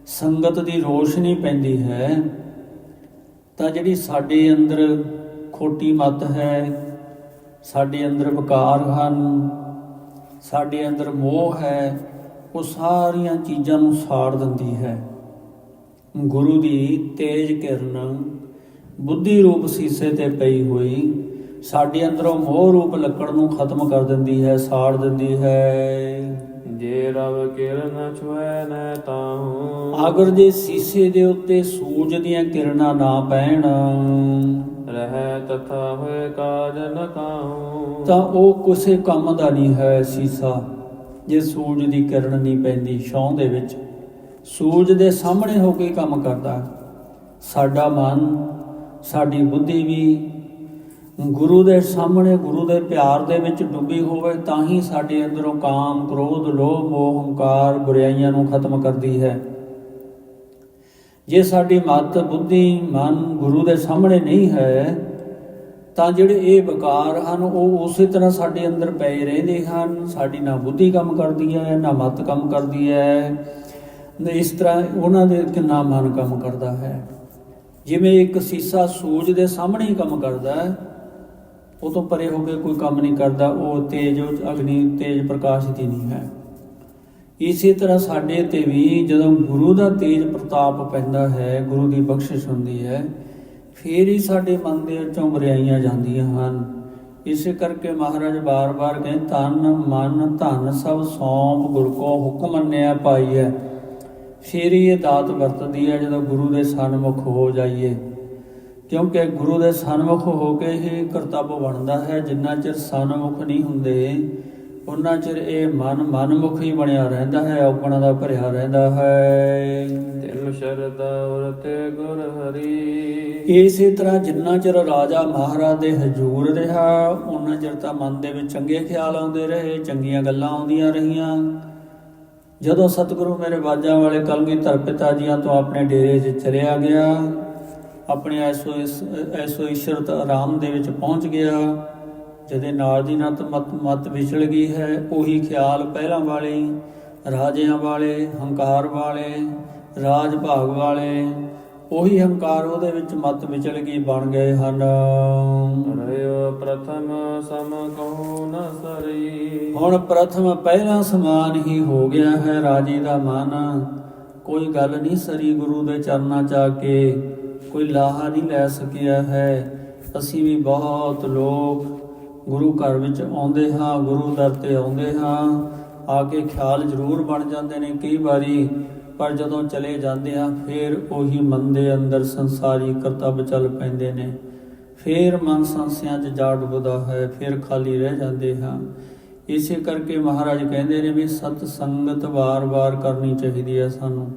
ਸੰਗਤ ਦੀ ਰੋਸ਼ਨੀ ਪੈਂਦੀ ਹੈ ਤਾਂ ਜਿਹੜੀ ਸਾਡੇ ਅੰਦਰ ਖੋਟੀ ਮਤ ਹੈ, ਸਾਡੇ ਅੰਦਰ ਵਿਕਾਰ ਹਨ, ਸਾਡੇ ਅੰਦਰ ਮੋਹ ਹੈ, ਉਹ ਸਾਰੀਆਂ ਚੀਜ਼ਾਂ ਨੂੰ ਸਾੜ ਦਿੰਦੀ ਹੈ। ਗੁਰੂ ਦੀ ਤੇਜ ਕਿਰਨ ਬੁੱਧੀ ਰੂਪ ਸੀਸੇ ਤੇ ਪਈ ਹੋਈ ਸਾਡੇ ਅੰਦਰੋਂ ਮੋਹ ਰੂਪ ਲੱਕੜ ਨੂੰ ਖਤਮ ਕਰ ਦਿੰਦੀ ਹੈ, ਸਾੜ ਦਿੰਦੀ ਹੈ। ਜੇ ਰਵ ਕਿਰਨ ਛੁਐ ਨੈ ਤਾਹੂ। ਅਗਰ ਜੇ ਸੀਸੇ ਦੇ ਉੱਤੇ ਸੂਰਜ ਦੀਆਂ ਕਿਰਨਾਂ ਨਾ ਪੈਣ ਰਹਿ ਤਥਾ ਹੋਏ ਕਾਜ ਨ ਕਾਹੂ। ਤਾਂ ਉਹ ਕਿਸੇ ਕੰਮ ਦਾ ਨਹੀਂ ਹੈ ਸੀਸਾ ਜੇ ਸੂਰਜ ਦੀ ਕਿਰਨ ਨਹੀਂ ਪੈਂਦੀ ਛਾਂ ਦੇ ਵਿੱਚ। ਸੂਰਜ ਦੇ ਸਾਹਮਣੇ ਹੋ ਕੇ ਕੰਮ ਕਰਦਾ। ਸਾਡਾ ਮਨ ਸਾਡੀ ਬੁੱਧੀ ਵੀ ਗੁਰੂ ਦੇ ਸਾਹਮਣੇ ਗੁਰੂ ਦੇ ਪਿਆਰ ਦੇ ਵਿੱਚ ਡੁੱਬੀ ਹੋਵੇ ਤਾਂ ਹੀ ਸਾਡੇ ਅੰਦਰੋਂ ਕਾਮ, ਕ੍ਰੋਧ, ਲੋਭ, ਮੋਹ, ਹੰਕਾਰ, ਬੁਰਾਈਆਂ ਨੂੰ ਖਤਮ ਕਰਦੀ ਹੈ। ਜੇ ਸਾਡੀ ਮਤ, ਬੁੱਧੀ, ਮਨ ਗੁਰੂ ਦੇ ਸਾਹਮਣੇ ਨਹੀਂ ਹੈ ਤਾਂ ਜਿਹੜੇ ਇਹ ਵਿਕਾਰ ਹਨ ਉਹ ਉਸੇ ਤਰ੍ਹਾਂ ਸਾਡੇ ਅੰਦਰ ਪਏ ਰਹਿੰਦੇ ਹਨ। ਸਾਡੀ ਨਾ ਬੁੱਧੀ ਕੰਮ ਕਰਦੀ ਹੈ ਨਾ ਮਤ ਕੰਮ ਕਰਦੀ ਹੈ। ਇਸ ਤਰ੍ਹਾਂ ਉਹਨਾਂ ਦੇ ਕਿੰਨਾ ਮਨ ਕੰਮ ਕਰਦਾ ਹੈ। ਜਿਵੇਂ ਇੱਕ ਸੀਸਾ ਸੂਰਜ ਦੇ ਸਾਹਮਣੇ ਹੀ ਕੰਮ ਕਰਦਾ ਹੈ ਉਹ ਤੋਂ ਪਰੇ ਹੋ ਕੇ ਕੋਈ ਕੰਮ ਨਹੀਂ ਕਰਦਾ, ਉਹ ਤੇਜ ਅਗਨੀ, ਤੇਜ ਪ੍ਰਕਾਸ਼ ਦੀ ਨਹੀਂ ਹੈ। ਇਸੇ ਤਰ੍ਹਾਂ ਸਾਡੇ ਤੇ ਵੀ ਜਦੋਂ ਗੁਰੂ ਦਾ ਤੇਜ ਪ੍ਰਤਾਪ ਪੈਂਦਾ ਹੈ, ਗੁਰੂ ਦੀ ਬਖਸ਼ਿਸ਼ ਹੁੰਦੀ ਹੈ, ਫੇਰ ਹੀ ਸਾਡੇ ਮਨ ਦੇ ਵਿੱਚੋਂ ਬੁਰਾਈਆਂ ਜਾਂਦੀਆਂ ਹਨ। ਇਸੇ ਕਰਕੇ ਮਹਾਰਾਜ ਬਾਰ-ਬਾਰ ਕਹਿੰਦੇ ਤਨ ਮਨ, ਧਨ, ਸਭ ਸੌਂਪ, ਗੁਰ ਕੋ ਹੁਕਮ ਮੰਨਿਆ ਪਾਈਐ। ਫਿਰ ਹੀ ਇਹ ਦਾਤ ਵਰਤਦੀ ਹੈ, ਜਦੋਂ ਗੁਰੂ ਦੇ ਸਨਮੁਖ ਹੋ ਜਾਈਏ। ਕਿਉਂਕਿ ਗੁਰੂ ਦੇ ਸਨਮੁਖ ਹੋ ਕੇ ਹੀ ਕਰਤੱਵ ਬਣਦਾ ਹੈ ਜਿੰਨਾ ਚਿਰ ਸਨਮੁਖ ਨਹੀਂ ਹੁੰਦੇ ਉਹਨਾਂ ਚਿਰ ਇਹ ਮਨ ਮਨਮੁਖ ਹੀ ਬਣਿਆ ਰਹਿੰਦਾ ਹੈ ਔਗਣਾ ਦਾ ਭਰਿਆ ਰਹਿੰਦਾ ਹੈ। ਤਿਨ ਸ਼ਰਦਾ ਉਰਤੇ ਗੁਰ ਹਰੀ। ਇਸੇ ਤਰ੍ਹਾਂ ਜਿੰਨਾ ਚਿਰ ਰਾਜਾ ਮਹਾਰਾਜ ਦੇ ਹਜ਼ੂਰ ਰਿਹਾ ਉਹਨਾਂ ਚਿਰ ਤਾਂ ਮਨ ਦੇ ਵਿੱਚ ਚੰਗੇ ਖਿਆਲ ਆਉਂਦੇ ਰਹੇ ਚੰਗੀਆਂ ਗੱਲਾਂ ਆਉਂਦੀਆਂ ਰਹੀਆਂ। ਜਦੋਂ ਸਤਿਗੁਰੂ ਮੇਰੇ ਬਾਜਾਂ ਵਾਲੇ ਕਲਗੀਧਰ ਪਿਤਾ ਜੀਆਂ ਤੋਂ ਆਪਣੇ ਡੇਰੇ 'ਚ ਚਲਿਆ ਗਿਆ ਆਪਣੇ ਐਸੋ ਐਸੋ ਈਸ਼ਰਤ ਆਰਾਮ ਦੇ ਵਿੱਚ ਪਹੁੰਚ ਗਿਆ ਜਦੇ ਨਾਲ ਦੀ ਨਤ ਮਤ ਮਤ ਵਿਛੜ ਗਈ ਹੈ। ਉਹੀ ਖਿਆਲ ਪਹਿਲਾਂ ਵਾਲੇ ਰਾਜਿਆਂ ਵਾਲੇ ਹੰਕਾਰ ਵਾਲੇ ਰਾਜ ਭਾਗ ਵਾਲੇ ਉਹੀ ਹੰਕਾਰ ਉਹਦੇ ਵਿੱਚ ਮਤ ਵਿਚਲ ਗਈ ਬਣ ਗਏ ਹਨ। ਪ੍ਰਥਮ ਸਮ ਕਹੂ ਨ ਸਰੀ। ਹੁਣ ਪ੍ਰਥਮ ਪਹਿਲਾ ਸਮਾਨ ਹੀ ਹੋ ਗਿਆ ਹੈ ਰਾਜੀ ਦਾ ਮਨ। ਕੋਈ ਗੱਲ ਨਹੀਂ ਸਰੀ ਗੁਰੂ ਦੇ ਚਰਨਾਂ ਚ ਆ ਕੇ। ਕੋਈ ਲਾਹਾ ਨਹੀਂ ਲੈ ਸਕਿਆ ਹੈ। ਅਸੀਂ ਵੀ ਬਹੁਤ ਲੋਕ ਗੁਰੂ ਘਰ ਵਿੱਚ ਆਉਂਦੇ ਹਾਂ, ਗੁਰੂ ਦਰ ਤੇ ਆਉਂਦੇ ਹਾਂ। ਆ ਕੇ ਖਿਆਲ ਜ਼ਰੂਰ ਬਣ ਜਾਂਦੇ ਨੇ ਕਈ ਵਾਰੀ, ਪਰ ਜਦੋਂ ਚਲੇ ਜਾਂਦੇ ਆ ਫਿਰ ਉਹੀ ਮਨ ਦੇ ਅੰਦਰ ਸੰਸਾਰੀ ਕਰਤੱਵ ਚੱਲ ਪੈਂਦੇ ਨੇ। ਫਿਰ ਮਨ ਸੰਸਿਆਂ 'ਚ ਜਾ ਡੁੱਬਦਾ ਹੈ, ਫਿਰ ਖਾਲੀ ਰਹਿ ਜਾਂਦੇ ਹਾਂ। ਇਸੇ ਕਰਕੇ ਮਹਾਰਾਜ ਕਹਿੰਦੇ ਨੇ ਵੀ ਸਤ ਸੰਗਤ ਵਾਰ-ਵਾਰ ਕਰਨੀ ਚਾਹੀਦੀ ਹੈ ਸਾਨੂੰ।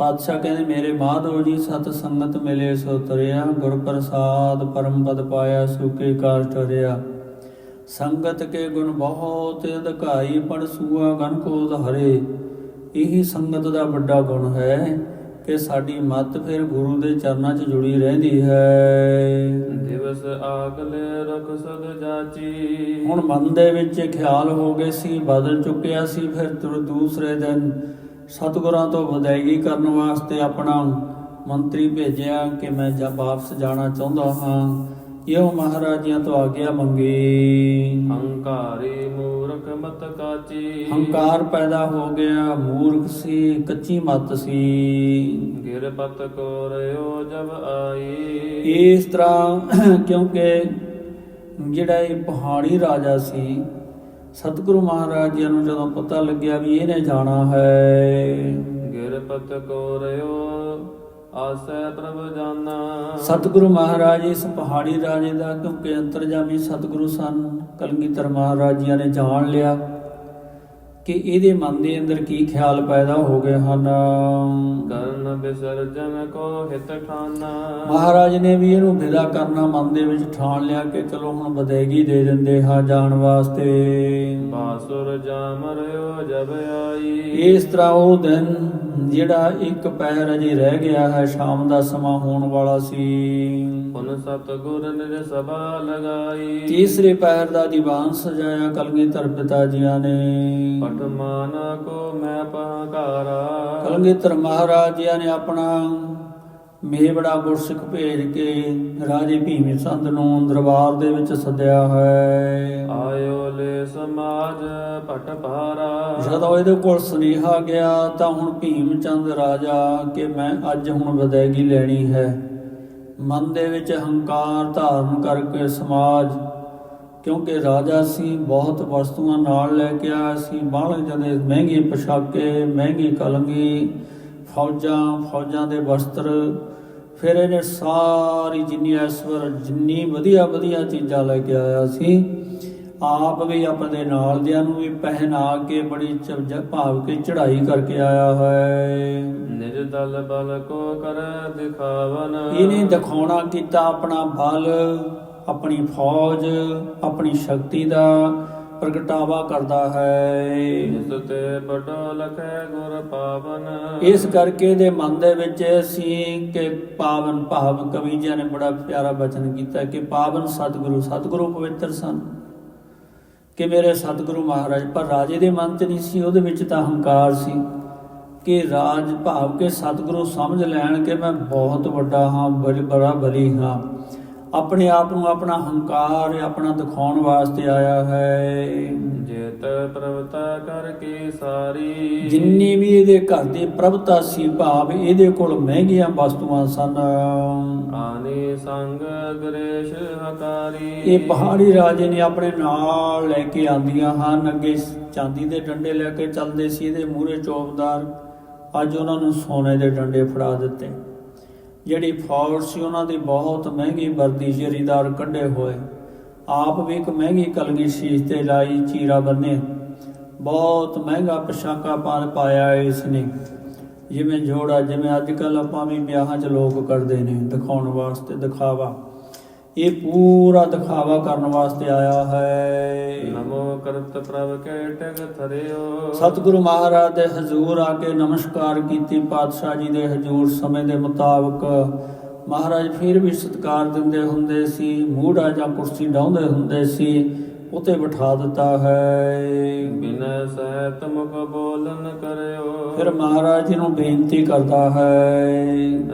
ਪਾਤਸ਼ਾਹ ਕਹਿੰਦੇ ਮੇਰੇ ਮਾਧੋ ਜੀ ਸਤ ਸੰਗਤ ਮਿਲੇ ਸੋ ਤਰਿਆ ਗੁਰ ਪ੍ਰਸਾਦ ਪਰਮ ਪਦ ਪਾਇਆ ਸੁਕੇ ਕਾਸ਼ਟ ਹਰਿਆ ਸੰਗਤ ਕੇ ਗੁਣ ਬਹੁਤ ਅਧਿਕਾਈ ਪੜ ਸੂਆ ਗਨ ਕੋਦ ਹਰੇ। ਇਹੀ ਸੰਗਤ ਦਾ ਵੱਡਾ ਗੁਣ ਹੈ ਕਿ ਸਾਡੀ ਮੱਤ ਫਿਰ ਗੁਰੂ ਦੇ ਚਰਨਾਂ 'ਚ ਜੁੜੀ ਰਹਿੰਦੀ ਹੈ। ਦਿਵਸ ਆਗਲੇ ਰਖ ਸਦ ਜਾਚੀ। ਹੁਣ ਮਨ ਦੇ ਵਿੱਚ ਖਿਆਲ ਹੋ ਗਏ ਸੀ ਬਦਲ ਚੁੱਕਿਆ ਸੀ ਫਿਰ ਦੂਸਰੇ ਦਿਨ ਸਤਿਗੁਰਾਂ ਤੋਂ ਵਿਦਾਇਗੀ ਕਰਨ ਵਾਸਤੇ ਆਪਣਾ ਮੰਤਰੀ ਭੇਜਿਆ ਕਿ ਮੈਂ ਜਾ ਵਾਪਸ ਜਾਣਾ ਚਾਹੁੰਦਾ ਹਾਂ। ਇਹੋ ਮਹਾਰਾਜਿਆਂ ਤੋਂ ਆਗਿਆ ਮੰਗੀ। ਹੰਕਾਰੀ ਮੂਰਖ ਮਤ ਕਾਚੀ। ਹੰਕਾਰ ਪੈਦਾ ਹੋ ਗਿਆ ਮੂਰਖ ਸੀ ਕੱਚੀ ਮੱਤ ਸੀ। ਗਿਰ ਪਤ ਕੋ ਰਿਓ ਜਬ ਆਈ। ਇਸ ਤਰ੍ਹਾਂ ਕਿਉਂਕਿ ਜਿਹੜਾ ਇਹ ਪਹਾੜੀ ਰਾਜਾ ਸੀ ਸਤਿਗੁਰੂ ਮਹਾਰਾਜ ਜੀ ਨੂੰ ਜਦੋਂ ਪਤਾ ਲੱਗਿਆ ਵੀ ਇਹਨੇ ਜਾਣਾ ਹੈ। ਗਿਰ ਪਤ ਕੋ ਰਿਓ ਆਸੈ ਪ੍ਰਭ ਜਾਨਾ। ਸਤਿਗੁਰੂ ਮਹਾਰਾਜ ਇਸ ਪਹਾੜੀ ਰਾਜੇ ਦਾ ਕਿਉਂਕਿ ਅੰਤਰਜਾਮੀ ਸਤਿਗੁਰੂ ਸਨ ਕਲਗੀਧਰ ਮਹਾਰਾਜ ਜੀ ਨੇ ਜਾਣ ਲਿਆ। ਕਿ ਇਹਦੇ ਮਨ ਦੇ ਅੰਦਰ ਕੀ ਖਿਆਲ ਪੈਦਾ ਹੋ ਗਏ ਹਨ? ਕਰਨ ਵਿਸਰਜਨ ਕੋ ਹਿਤ ਠਾਨਾ। ਮਹਾਰਾਜ ਨੇ ਵੀ ਇਹਨੂੰ ਵਿਦਾ ਕਰਨਾ ਮਨ ਦੇ ਵਿੱਚ ਠਾਣ ਲਿਆ ਕਿ ਚਲੋ ਹੁਣ ਬਦੇਗੀ ਦੇ ਦਿੰਦੇ ਹਾਂ ਜਾਣ ਵਾਸਤੇ। ਬਾਸੁਰ ਜਾਮ ਰਿਓ ਜਬ ਆਈ। ਇਸ ਤਰ੍ਹਾਂ ਉਹ ਦਿਨ ਜਿਹੜਾ ਇੱਕ ਪੈਰ ਅਜੇ ਰਹਿ ਗਿਆ ਹੈ ਸ਼ਾਮ ਦਾ ਸਮਾਂ ਹੋਣ ਵਾਲਾ ਸੀ। ਸਤ ਸਭਾ ਲਗਾਈ? ਤੀਸਰੇ ਪੈਰ ਦਾ ਦੀਵਾਨ ਸਜਾਇਆ ਕਲਗੀਧਰ ਪਿਤਾ ਜੀਆਂ ਨੇ। ਪਟ ਮਾਨਾ ਕੋ ਮੈਂ ਪਹਕਾਰਾ। ਕਲਗੀਧਰ ਮਹਾਰਾਜ ਜੀਆਂ ਨੇ ਆਪਣਾ ਮੇਵੜਾ ਗੁਰਸਿੱਖ ਭੇਜ ਕੇ ਰਾਜੇ ਭੀਮ ਚੰਦ ਨੂੰ ਦਰਬਾਰ ਦੇ ਵਿੱਚ ਸੱਦਿਆ ਹੈ। ਆਇਓ ਲੈ ਸਮਾਜ ਪਟ ਭਾਰਾ। ਜਦੋਂ ਇਹਦੇ ਕੋਲ ਸੁਨੇਹਾ ਗਿਆ ਤਾਂ ਹੁਣ ਭੀਮ ਚੰਦ ਰਾਜਾ ਕਿ ਮੈਂ ਅੱਜ ਹੁਣ ਵਿਦਾਇਗੀ ਲੈਣੀ ਹੈ। ਮਨ ਦੇ ਵਿੱਚ ਹੰਕਾਰ ਧਾਰਨ ਕਰਕੇ ਸਮਾਜ, ਕਿਉਂਕਿ ਰਾਜਾ ਸੀ, ਬਹੁਤ ਵਸਤੂਆਂ ਨਾਲ ਲੈ ਕੇ ਆਇਆ ਸੀ, ਬਾਹਲੇ ਜਦੇ ਮਹਿੰਗੇ ਪੋਸ਼ਾਕੇ, ਮਹਿੰਗੀ ਕਲੰਗੀ, ਫੌਜਾਂ ਫੌਜਾਂ ਦੇ ਵਸਤਰ, ਫਿਰ ਇਹਨੇ ਸਾਰੀ ਜਿੰਨੀ ਐਸ਼ਵਰ, ਜਿੰਨੀ ਵਧੀਆ ਵਧੀਆ ਚੀਜ਼ਾਂ ਲੈ ਕੇ ਆਇਆ ਸੀ ਆਪ ਵੀ ਆਪਣੇ ਨਾਲ ਦਿਆਂ ਨੂੰ ਵੀ ਪਹਿਨਾ ਕੇ ਬੜੀ ਚਵਜ ਭਾਵ ਕੇ ਚੜ੍ਹਾਈ ਕਰਕੇ ਆਇਆ ਹੈ। ਨਿਜ ਦਲ ਬਲ ਕੋ ਕਰ ਦਿਖਾਵਨ। ਇਹਨੇ ਦਿਖਾਉਣਾ ਕੀਤਾ ਆਪਣਾ ਬਲ ਆਪਣੀ ਫੌਜ ਆਪਣੀ ਸ਼ਕਤੀ ਦਾ ਪ੍ਰਗਟਾਵਾ ਕਰਦਾ ਹੈ। ਜਿਸ ਤੇ ਬਡੋ ਲਖੈ ਗੁਰ ਪਾਵਨ। ਇਸ ਕਰਕੇ ਦੇ ਮਨ ਦੇ ਵਿੱਚ ਸੀ ਕਿ ਪਾਵਨ ਭਾਵ ਕਵੀ ਜੀ ਨੇ ਬੜਾ ਪਿਆਰਾ ਬਚਨ ਕੀਤਾ ਕਿ ਪਾਵਨ ਸਤਿਗੁਰੂ ਸਤਿਗੁਰੂ ਪਵਿੱਤਰ ਸਨ। ਕਿ ਮੇਰੇ ਸਤਿਗੁਰੂ ਮਹਾਰਾਜ, ਪਰ ਰਾਜੇ ਦੇ ਮਨ 'ਚ ਨਹੀਂ ਸੀ, ਉਹਦੇ ਵਿੱਚ ਤਾਂ ਹੰਕਾਰ ਸੀ ਕਿ ਰਾਜ ਭਾਵ ਕੇ ਸਤਿਗੁਰੂ ਸਮਝ ਲੈਣ ਕਿ ਮੈਂ ਬਹੁਤ ਵੱਡਾ ਹਾਂ, ਬੜੀ ਬੜਾ ਬਲੀ ਹਾਂ। ਆਪਣੇ ਆਪ ਨੂੰ ਆਪਣਾ ਹੰਕਾਰ ਆਪਣਾ ਦਿਖਾਉਣ ਵਾਸਤੇ ਆਇਆ ਹੈ। ਜਿਤ ਪ੍ਰਵਤਾ ਕਰਕੇ ਸਾਰੀ। ਜਿੰਨੀ ਵੀ ਇਹਦੇ ਘਰ ਦੀ ਪ੍ਰਭਤਾ ਸੀ ਭਾਵ ਇਹਦੇ ਕੋਲ ਮਹਿੰਗੀਆਂ ਵਸਤੂਆਂ ਸਨ। ਆਨੇ ਸੰਗ ਗਰੇਸ਼ ਹਕਾਰੀ। ਇਹ ਪਹਾੜੀ ਰਾਜੇ ਨੇ ਆਪਣੇ ਨਾਲ ਲੈ ਕੇ ਆਂਦੀਆਂ ਹਨ। ਅੱਗੇ ਚਾਂਦੀ ਦੇ ਡੰਡੇ ਲੈ ਕੇ ਚੱਲਦੇ ਸੀ। ਇਹਦੇ ਮੂਹਰੇ ਚੌਬਦਾਰ ਅੱਜ ਉਹਨਾਂ ਨੂੰ ਸੋਨੇ ਦੇ ਡੰਡੇ ਫੜਾ ਦਿੱਤੇ। ਜਿਹੜੀ ਫੌਜ ਸੀ ਉਹਨਾਂ ਦੀ ਬਹੁਤ ਮਹਿੰਗੀ ਵਰਦੀ ਜਰੀਦਾਰ ਕੱਢੇ ਹੋਏ। ਆਪ ਵੀ ਇੱਕ ਮਹਿੰਗੀ ਕਲਗੀ ਸ਼ੀਸ਼ ਤੇ ਲਾਈ ਚੀਰਾ ਬੰਨੇ। ਬਹੁਤ ਮਹਿੰਗਾ ਪੋਸ਼ਾਕਾ ਪਾ ਪਾਇਆ ਇਸ ਨੇ ਜਿਵੇਂ ਜੋੜਾ, ਜਿਵੇਂ ਅੱਜ ਕੱਲ ਆਪਾਂ ਵੀ ਵਿਆਹਾਂ 'ਚ ਲੋਕ ਕਰਦੇ ਨੇ ਦਿਖਾਉਣ ਵਾਸਤੇ ਦਿਖਾਵਾ। ਇਹ ਪੂਰਾ ਦਿਖਾਵਾ ਕਰਨ ਵਾਸਤੇ ਆਇਆ ਹੈ। ਨਮੋ ਕਰਤ ਪ੍ਰਭ ਕੇਟਕ ਥਰਿਓ। ਸਤਿਗੁਰੂ ਮਹਾਰਾਜ ਦੇ ਹਜ਼ੂਰ ਆ ਕੇ ਨਮਸਕਾਰ ਕੀਤੀ ਪਾਤਸ਼ਾਹ ਜੀ ਦੇ ਹਜ਼ੂਰ ਸਮੇਂ ਦੇ ਮੁਤਾਬਕ। ਮਹਾਰਾਜ ਫਿਰ ਵੀ ਸਤਿਕਾਰ ਦਿੰਦੇ ਹੁੰਦੇ ਸੀ ਮੂੜਾ ਜਾਂ ਕੁਰਸੀ ਡਾਉਂਦੇ ਹੁੰਦੇ ਸੀ। ਉਤੇ ਬਿਠਾ ਦਿੱਤਾ ਹੈ। ਬਿਨ ਸਹਿਤ ਮੁਖ ਬੋਲਨ ਕਰਿਓ। ਫਿਰ ਮਹਾਰਾਜ ਜੀ ਨੂੰ ਬੇਨਤੀ ਕਰਦਾ ਹੈ।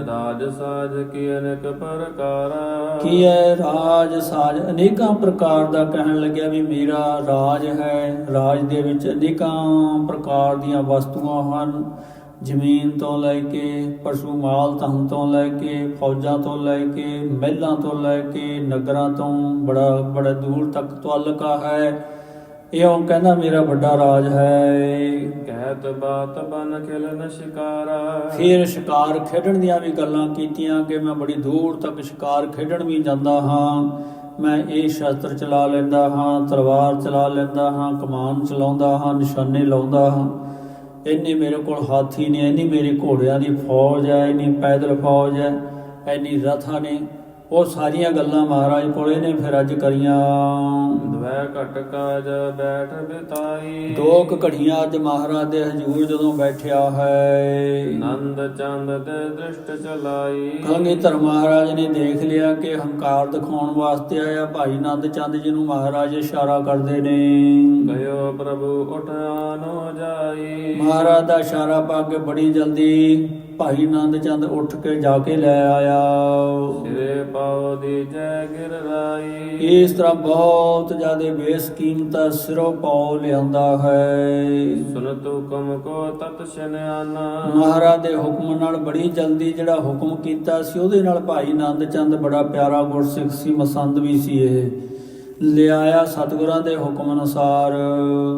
ਰਾਜ ਸਾਜ ਕੀ ਅਨੇਕ ਪ੍ਰਕਾਰਾ। ਕੀ ਹੈ? ਰਾਜ ਸਾਜ ਅਨੇਕਾਂ ਪ੍ਰਕਾਰ ਦਾ ਕਹਿਣ ਲੱਗਿਆ ਵੀ ਮੇਰਾ ਰਾਜ ਹੈ। ਰਾਜ ਦੇ ਵਿੱਚ ਅਨੇਕਾਂ ਪ੍ਰਕਾਰ ਦੀਆਂ ਵਸਤੂਆਂ ਹਨ। ਜ਼ਮੀਨ ਤੋਂ ਲੈ ਕੇ ਪਸ਼ੂ ਮਾਲ ਧਨ ਤੋਂ ਲੈ ਕੇ ਫੌਜਾਂ ਤੋਂ ਲੈ ਕੇ ਮਹਿਲਾਂ ਤੋਂ ਲੈ ਕੇ ਨਗਰਾਂ ਤੋਂ ਬੜਾ ਬੜਾ ਦੂਰ ਤੱਕ ਤੁਅਲਕਾ ਹੈ। ਇਹ ਉਹ ਕਹਿੰਦਾ ਮੇਰਾ ਵੱਡਾ ਰਾਜ ਹੈ। ਕਹਿਤ ਬਾਤ ਬਨ ਖਿਲਨ ਸ਼ਿਕਾਰਾ। ਫਿਰ ਸ਼ਿਕਾਰ ਖੇਡਣ ਦੀਆਂ ਵੀ ਗੱਲਾਂ ਕੀਤੀਆਂ ਕਿ ਮੈਂ ਬੜੀ ਦੂਰ ਤੱਕ ਸ਼ਿਕਾਰ ਖੇਡਣ ਵੀ ਜਾਂਦਾ ਹਾਂ। ਮੈਂ ਇਹ ਸ਼ਸਤਰ ਚਲਾ ਲੈਂਦਾ ਹਾਂ ਤਲਵਾਰ ਚਲਾ ਲੈਂਦਾ ਹਾਂ ਕਮਾਨ ਚਲਾਉਂਦਾ ਹਾਂ ਨਿਸ਼ਾਨੇ ਲਾਉਂਦਾ ਹਾਂ। ਇੰਨੇ ਮੇਰੇ ਕੋਲ ਹਾਥੀ ਨੇ ਇੰਨੀ ਮੇਰੇ ਘੋੜਿਆਂ ਦੀ ਫੌਜ ਹੈ ਇੰਨੀ ਪੈਦਲ ਫੌਜ ਹੈ ਇੰਨੀ ਰਥਾਂ ਨੇ। ਉਹ ਸਾਰੀਆਂ ਗੱਲਾਂ ਮਹਾਰਾਜ ਕੋਲੇ ਨੇ ਫਿਰ ਅੱਜ ਕਰੀਆਂ। ਦਵੈ ਘਟ ਕਾਜ ਬੈਠ ਬਿਤਾਈ। ਦੋ ਕੁ ਘੜੀਆਂ ਅੱਜ ਮਹਾਰਾਜ ਦੇ ਹਜ਼ੂਰ ਜਦੋਂ ਬੈਠਿਆ ਹੈ। ਨੰਦ ਚੰਦ ਤੇ ਦ੍ਰਿਸ਼ਟ ਚਲਾਈ। ਕਲਗੀਧਰ ਮਹਾਰਾਜ ਨੇ ਦੇਖ ਲਿਆ ਕਿ ਹੰਕਾਰ ਦਿਖਾਉਣ ਵਾਸਤੇ ਆਇਆ। ਭਾਈ ਨੰਦ ਚੰਦ ਜੀ ਨੂੰ ਮਹਾਰਾਜ ਇਸ਼ਾਰਾ ਕਰਦੇ ਨੇ। ਗਇਓ ਪ੍ਰਭੂ ਉਠ ਆਨੋ ਜਾਈ ਮਹਾਰਾਜ ਦਾ ਇਸ਼ਾਰਾ ਪਾ ਕੇ ਬੜੀ ਜਲਦੀ ਭਾਈ ਨੰਦ ਚੰਦ ਉੱਠ ਕੇ ਜਾ ਕੇ ਲੈ ਆਇਆ। ਸਿਰੇ ਪਾਉ ਦੀ ਜੈ ਗਿਰ ਰਾਈ। ਇਸ ਤਰ੍ਹਾਂ ਬਹੁਤ ਜ਼ਿਆਦਾ ਬੇਸਕੀਮਤ ਸਿਰੋਂ ਪਾਉ ਲਿਆਂਦਾ ਹੈ। ਸੁਨ ਤੂ ਕਮ ਕੋ ਤਤ ਸ਼ਨਆਨਾ। ਮਹਾਰਾਜ ਦੇ ਹੁਕਮ ਨਾਲ ਬੜੀ ਜਲਦੀ ਜਿਹੜਾ ਹੁਕਮ ਕੀਤਾ ਸੀ ਉਹਦੇ ਨਾਲ ਭਾਈ ਨੰਦ ਚੰਦ ਬੜਾ ਪਿਆਰਾ ਗੁਰਸਿੱਖ ਸੀ ਮਸੰਦ ਵੀ ਸੀ ਇਹ। ਲਿਆਇਆ ਸਤਿਗੁਰਾਂ ਦੇ ਹੁਕਮ ਅਨੁਸਾਰ।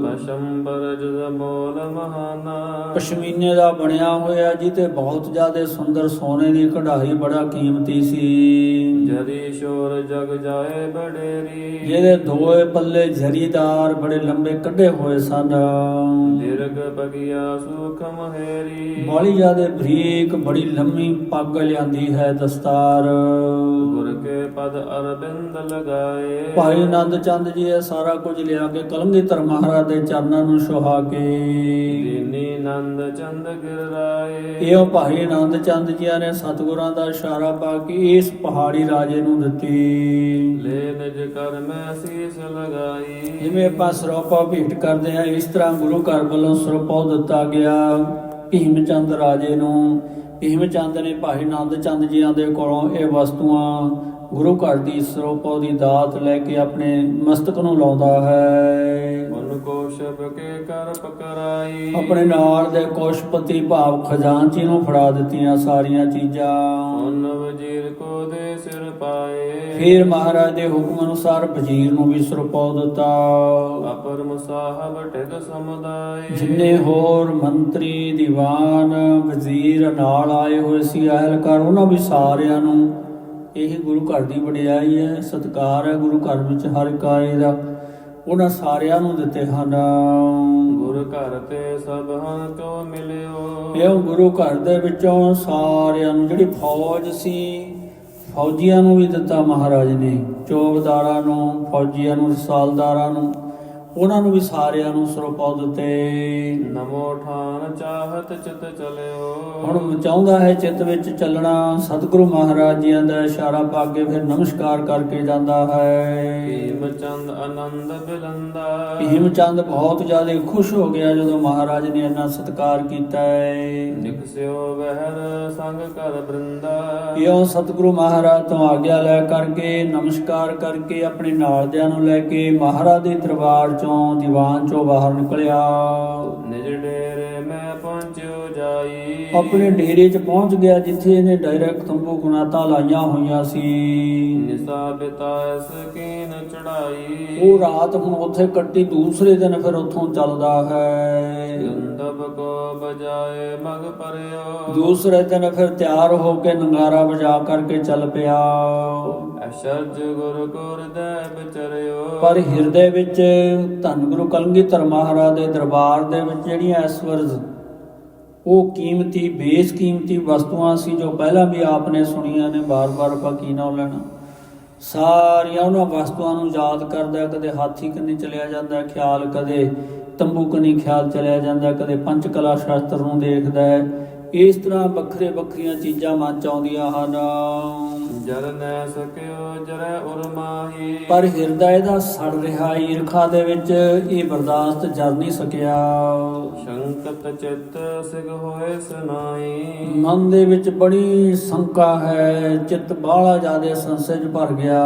ਪਸ਼ੰਬਰ ਜਦ ਮੋਲ ਮਹਾਨਾ। ਪਸ਼ਮੀਨੇ ਦਾ ਬਣਿਆ ਹੋਇਆ ਜੀ ਤੇ ਬਹੁਤ ਜ਼ਿਆਦਾ ਸੁੰਦਰ ਸੋਨੇ ਦੀ ਕਢਾਈ ਬੜਾ ਕੀਮਤੀ ਸੀ। ਜਰੀ ਸ਼ੋਰ ਜਗ ਜਾਏ ਬਡੇਰੀ ਜਿਹਦੇ ਦੋਏ ਪੱਲੇ ਜ਼ਰੀਦਾਰ ਬੜੇ ਲੰਬੇ ਕੱਢੇ ਹੋਏ ਸਨ। ਦਿਰਗ ਬਗਿਆ ਸੁਖ ਮਹੇਰੀ। ਬੜੀ ਜ਼ਿਆਦਾ ਬਰੀਕ ਬੜੀ ਲੰਮੀ ਪੱਗ ਲਿਆਂਦੀ ਹੈ ਦਸਤਾਰ। ਗੁਰ ਕੇ ਪਦ ਅਰਬਿੰਦ ਲਗਾਏ। ਭਾਈ ਆਨੰਦ ਚੰਦ ਜੀ ਇਹ ਸਾਰਾ ਕੁਝ ਲਿਆ ਕੇ ਕਲਗੀਧਰ ਮਹਾਰਾਜ ਦੇ ਚਰਨਾਂ ਨੂੰ ਸੁਹਾ ਕੇ। ਦੀਨੀ ਨੰਦ ਚੰਦ ਗਿਰ ਰਾਏ। ਇਹੋ ਭਾਈ ਆਨੰਦ ਚੰਦ ਜੀ ਨੇ ਸਤਿਗੁਰਾਂ ਦਾ ਇਸ਼ਾਰਾ ਪਾ ਕੇ ਇਸ ਪਹਾੜੀ ਰਾਜੇ ਨੂੰ ਦਿੱਤੀ। ਲੈ ਨਿਜ ਕਰ ਮੈਂ ਸੀਸ ਲਗਾਈ। ਜਿਵੇਂ ਆਪਾਂ ਸਰੋਪਾ ਭੇਟ ਕਰਦੇ ਹਾਂ ਇਸ ਤਰ੍ਹਾਂ ਗੁਰੂ ਘਰ ਵੱਲੋਂ ਸਰੋਪਾ ਦਿੱਤਾ ਗਿਆ ਭੀਮ ਚੰਦ ਰਾਜੇ ਨੂੰ। ਭੀਮ ਚੰਦ ਨੇ ਭਾਈ ਆਨੰਦ ਚੰਦ ਜੀਆਂ ਦੇ ਕੋਲੋਂ ਇਹ ਵਸਤੂਆਂ ਗੁਰੂ ਘਰ ਦੀ ਸਰੋਪਾ ਦੀ ਦਾਤ ਲੈ ਕੇ ਆਪਣੇ ਮਸਤਕ ਨੂੰ ਲਾਉਂਦਾ ਹੈ। ਮਨ ਕੋ ਸ਼ਬ ਕੇ ਕਰ ਪਕਰਾਈ ਆਪਣੇ ਨਾਲ ਦੇ ਕੋਸ਼ਪਤੀ ਭਾਵ ਖਜ਼ਾਨਚੀ ਨੂੰ ਫੜਾ ਦਿੱਤੀਆਂ ਸਾਰੀਆਂ ਚੀਜ਼ਾਂ। ਮਨ ਵਜੀਰ ਕੋ ਦੇ ਸਿਰ ਪਾਏ। ਫਿਰ ਮਹਾਰਾਜ ਦੇ ਹੁਕਮ ਅਨੁਸਾਰ ਵਜ਼ੀਰ ਨੂੰ ਵੀ ਸਰਪਾਉ ਦਿੱਤਾ। ਅਪਰ ਮੁਸਾਹਬ ਟਿਕ ਸਮੁਦਾਏ। ਜਿੰਨੇ ਹੋਰ ਮੰਤਰੀ ਦੀਵਾਨ ਵਜ਼ੀਰ ਨਾਲ ਆਏ ਹੋਏ ਸੀ ਅਹਿਲਕਾਰ ਉਹਨਾਂ ਵੀ ਸਾਰਿਆਂ ਨੂੰ ਇਹ ਗੁਰੂ ਘਰ ਦੀ ਵਡਿਆਈ ਹੈ ਸਤਿਕਾਰ ਹੈ ਗੁਰੂ ਘਰ ਵਿੱਚ ਹਰ ਆਏ ਦਾ। ਉਹਨਾਂ ਸਾਰਿਆਂ ਨੂੰ ਦਿੱਤੇ ਹਨ। ਗੁਰ ਘਰ ਤੇ ਸਭ ਕੋ ਮਿਲਿਓ। ਇਹ ਗੁਰੂ ਘਰ ਦੇ ਵਿੱਚੋਂ ਸਾਰਿਆਂ ਨੂੰ ਜਿਹੜੀ ਫੌਜ ਸੀ ਫੌਜੀਆਂ ਨੂੰ ਵੀ ਦਿੱਤਾ ਮਹਾਰਾਜ ਨੇ। ਚੌਬਦਾਰਾਂ ਨੂੰ ਫੌਜੀਆਂ ਨੂੰ ਰਸਾਲਦਾਰਾਂ ਨੂੰ। ਉਹਨਾਂ ਨੂੰ ਵੀ ਸਾਰਿਆਂ ਨੂੰ ਸਰਪੌਦ ਤੇ ਨਮੋ ਠਾਨ ਚਾਹਤ ਚਿਤ ਚਲਿਓ। ਹੁਣ ਚਾਹੁੰਦਾ ਹੈ ਚਿੱਤ ਵਿੱਚ ਚੱਲਣਾ ਸਤਿਗੁਰੂ ਮਹਾਰਾਜ ਜੀਆਂ ਦਾ ਇਸ਼ਾਰਾ ਪਾ ਕੇ ਫਿਰ ਨਮਸਕਾਰ ਕਰਕੇ ਜਾਂਦਾ ਹੈ। ਭੀਮ ਚੰਦ ਆਨੰਦ ਬਿਲੰਦਾ। ਭੀਮ ਚੰਦ ਬਹੁਤ ਜ਼ਿਆਦਾ ਖੁਸ਼ ਹੋ ਗਿਆ ਜਦੋਂ ਮਹਾਰਾਜ ਨੇ ਇੰਨਾ ਸਤਿਕਾਰ ਕੀਤਾ ਹੈ। ਨਿਕਸਿਓ ਬਹਿਰ ਸੰਗ ਕਰ ਬ੍ਰਿੰਦਾ। ਇਉਂ ਸਤਿਗੁਰੂ ਮਹਾਰਾਜ ਤੋਂ ਆਗਿਆ ਲੈ ਕਰਕੇ ਨਮਸਕਾਰ ਕਰਕੇ ਆਪਣੇ ਨਾਲਦਿਆਂ ਨੂੰ ਲੈ ਕੇ ਮਹਾਰਾਜ ਦੇ ਦਰਬਾਰ ਚੋਂ ਦੀਵਾਨ ਚੋਂ ਬਾਹਰ ਨਿਕਲਿਆ। ਨਿਜ ਡੇਰੇ ਮੈਂ ਪਹੁੰਚਿਓ ਜਾਈ। ਆਪਣੇ ਡੇਰੇ 'ਚ ਪਹੁੰਚ ਗਿਆ ਜਿੱਥੇ ਇਹਨੇ ਡਾਇਰੈਕਟ ਤੰਬੂ ਗੁਨਾਤਾ ਲਾਈਆਂ ਹੋਈਆਂ ਸੀ। ਨਿਸਾ ਚੜਾਈ। ਉਹ ਰਾਤ ਹੁਣ ਉੱਥੇ ਕੱਟੀ ਦੂਸਰੇ ਦਿਨ ਫਿਰ ਉੱਥੋਂ ਚੱਲਦਾ ਹੈ। ਗੰਧਬ ਕੋ ਬਜਾਏ ਮਗ ਪਰਿਓ। ਦੂਸਰੇ ਦਿਨ ਫਿਰ ਤਿਆਰ ਹੋ ਕੇ ਨੰਗਾਰਾ ਵਜਾ ਕਰਕੇ ਚੱਲ ਪਿਆ। ਅਸ਼ਰਜ ਗੁਰ ਗੁਰ ਦੇ ਵਿਚਰਿਓ। ਪਰ ਹਿਰਦੇ ਵਿੱਚ ਧੰਨ ਗੁਰੂ ਕਲਗੀਧਰ ਮਹਾਰਾਜ ਦੇ ਦਰਬਾਰ ਦੇ ਵਿੱਚ ਜਿਹੜੀਆਂ ਐਸਵਰਜ ਉਹ ਕੀਮਤੀ ਬੇਸ ਕੀਮਤੀ ਵਸਤੂਆਂ ਸੀ ਜੋ ਪਹਿਲਾਂ ਵੀ ਆਪਨੇ ਸੁਣੀਆਂ ਨੇ, ਬਾਰ-ਬਾਰ ਆਪਾਂ ਕੀ ਨਾ ਲੈਣਾ? ਸਾਰੀਆਂ ਉਹਨਾਂ ਵਸਤੂਆਂ ਨੂੰ ਯਾਦ ਕਰਦਾ, ਕਦੇ ਹਾਥੀ ਕੰਨੀ ਚਲਿਆ ਜਾਂਦਾ, ਖਿਆਲ ਕਦੇ ਤੰਬੂ ਕੰਨੀ ਖਿਆਲ ਚਲਿਆ ਜਾਂਦਾ, ਕਦੇ ਪੰਚ ਕਲਾ ਸ਼ਾਸਤਰ ਨੂੰ ਦੇਖਦਾ ਹੈ। ਇਸ ਤਰ੍ਹਾਂ ਵੱਖਰੇ ਵੱਖਰੀਆਂ ਚੀਜ਼ਾਂ ਮਨ ਚ ਆਉਂਦੀਆਂ ਹਨ। ਜਰ ਨੈ ਸਕਿਓ ਜਰੈ ਉਰਮਾਹੀ ਪਰ ਹਿਰਦਾ ਇਹਦਾ ਸੜ ਰਿਹਾ ਈਰਖਾ ਦੇ ਵਿੱਚ ਇਹ ਬਰਦਾਸ਼ਤ ਜਰ ਨਹੀਂ ਸਕਿਆ। ਸ਼ੰਕਤ ਚਿਤ ਸਿਗ ਹੋਏ ਸੁਨਾਈ। ਮਨ ਦੇ ਵਿੱਚ ਬੜੀ ਸ਼ੰਕਾ ਹੈ ਚਿੱਤ ਬਾਹਲਾ ਜ਼ਿਆਦਾ ਸੰਸ਼ੇ 'ਚ ਭਰ ਗਿਆ।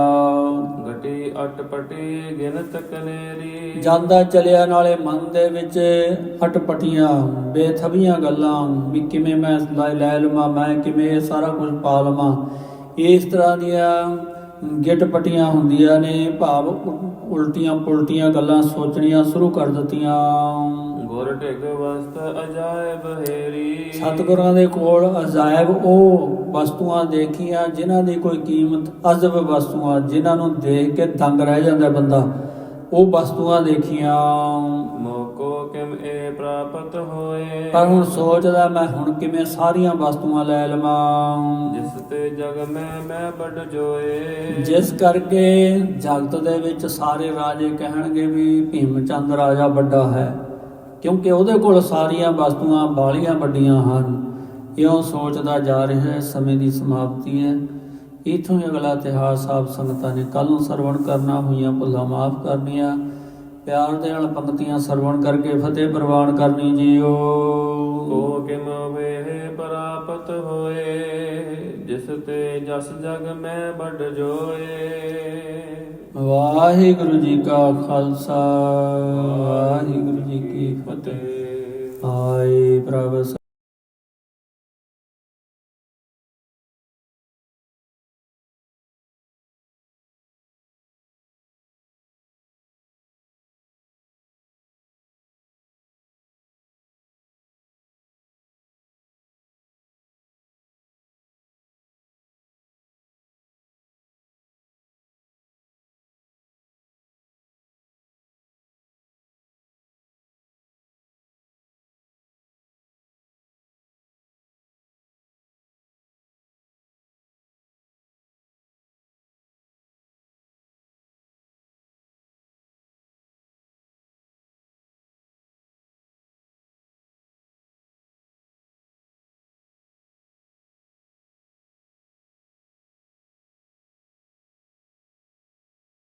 ਗਟੀ ਅਟਪਟੀ ਗਿਨਤ ਕਨੇਰੀ। ਜਾਂਦਾ ਚਲਿਆ ਨਾਲੇ ਮਨ ਦੇ ਵਿੱਚ ਅਟਪਟੀਆਂ ਬੇਥਬੀਆਂ ਗੱਲਾਂ ਵੀ ਕਿਵੇਂ ਮੈਂ ਲੈ ਲੈ ਲਵਾਂ ਮੈਂ ਕਿਵੇਂ ਇਹ ਸਾਰਾ ਕੁਝ ਪਾ ਲਵਾਂ। ਇਸ ਤਰ੍ਹਾਂ ਦੀਆਂ ਗਿਟਪਟੀਆਂ ਹੁੰਦੀਆਂ ਨੇ ਭਾਵ ਉਲਟੀਆਂ ਪੁਲਟੀਆਂ ਗੱਲਾਂ ਸੋਚਣੀਆਂ ਸ਼ੁਰੂ ਕਰ ਦਿੱਤੀਆਂ। ਗੁਰ ਢਿਗ ਵਸਤ ਅਜਾਇਬ ਹੇਰੀ। ਸਤਿਗੁਰਾਂ ਦੇ ਕੋਲ ਅਜਾਇਬ ਉਹ ਵਸਤੂਆਂ ਦੇਖੀਆਂ ਜਿਨ੍ਹਾਂ ਦੀ ਕੋਈ ਕੀਮਤ ਅਜਬ ਵਸਤੂਆਂ ਜਿਨ੍ਹਾਂ ਨੂੰ ਦੇਖ ਕੇ ਦੰਗ ਰਹਿ ਜਾਂਦਾ ਬੰਦਾ। ਉਹ ਵਸਤੂਆਂ ਦੇਖੀਆਂ। ਮੋਕੋ ਕਿਮ ਏ ਪ੍ਰਾਪਤ ਹੋਏ? ਪਰ ਹੁਣ ਸੋਚਦਾ ਮੈਂ ਹੁਣ ਕਿਵੇਂ ਸਾਰੀਆਂ ਵਸਤੂਆਂ ਲੈ ਲਵਾਂ। ਜਿਸ ਤੇ ਜਗ ਮੈਂ ਮੈਂ ਵੱਡ ਜੋਏ। ਜਿਸ ਕਰਕੇ ਜਗਤ ਦੇ ਵਿੱਚ ਸਾਰੇ ਰਾਜੇ ਕਹਿਣਗੇ ਵੀ ਭੀਮ ਚੰਦ ਰਾਜਾ ਵੱਡਾ ਹੈ ਕਿਉਂਕਿ ਉਹਦੇ ਕੋਲ ਸਾਰੀਆਂ ਵਸਤੂਆਂ ਬਾਲੀਆਂ ਵੱਡੀਆਂ ਹਨ। ਇਉਂ ਸੋਚਦਾ ਜਾ ਰਿਹਾ ਸਮੇਂ ਦੀ ਸਮਾਪਤੀ ਹੈ। ਇਥੋਂ ਹੀ ਅਗਲਾ ਇਤਿਹਾਸ ਆਪ ਸੰਗਤਾਂ ਨੇ ਕੱਲ ਨੂੰ ਸਰਵਣ ਕਰਨਾ ਹੋਈਆਂ ਭੁੱਲਾਂ ਮਾਫ ਕਰਨੀਆਂ। ਪਿਆਰ ਦੇ ਨਾਲ ਪੰਕਤੀਆਂ ਸਰਵਣ ਕਰਕੇ ਫਤਿਹ ਪ੍ਰਵਾਨ ਕਰਨੀ ਜੀਓ। ਕੋ ਕਿਮ ਵੇ ਪ੍ਰਾਪਤ ਹੋਏ ਜਿਸ ਤੇ ਜਸ ਜਗ ਮੈਂ ਵੱਡ ਜੋਏ। ਵਾਹਿਗੁਰੂ ਜੀ ਕਾ ਖਾਲਸਾ ਵਾਹਿਗੁਰੂ ਜੀ ਕੀ ਫਤਿਹ। ਆਏ ਪ੍ਰਭ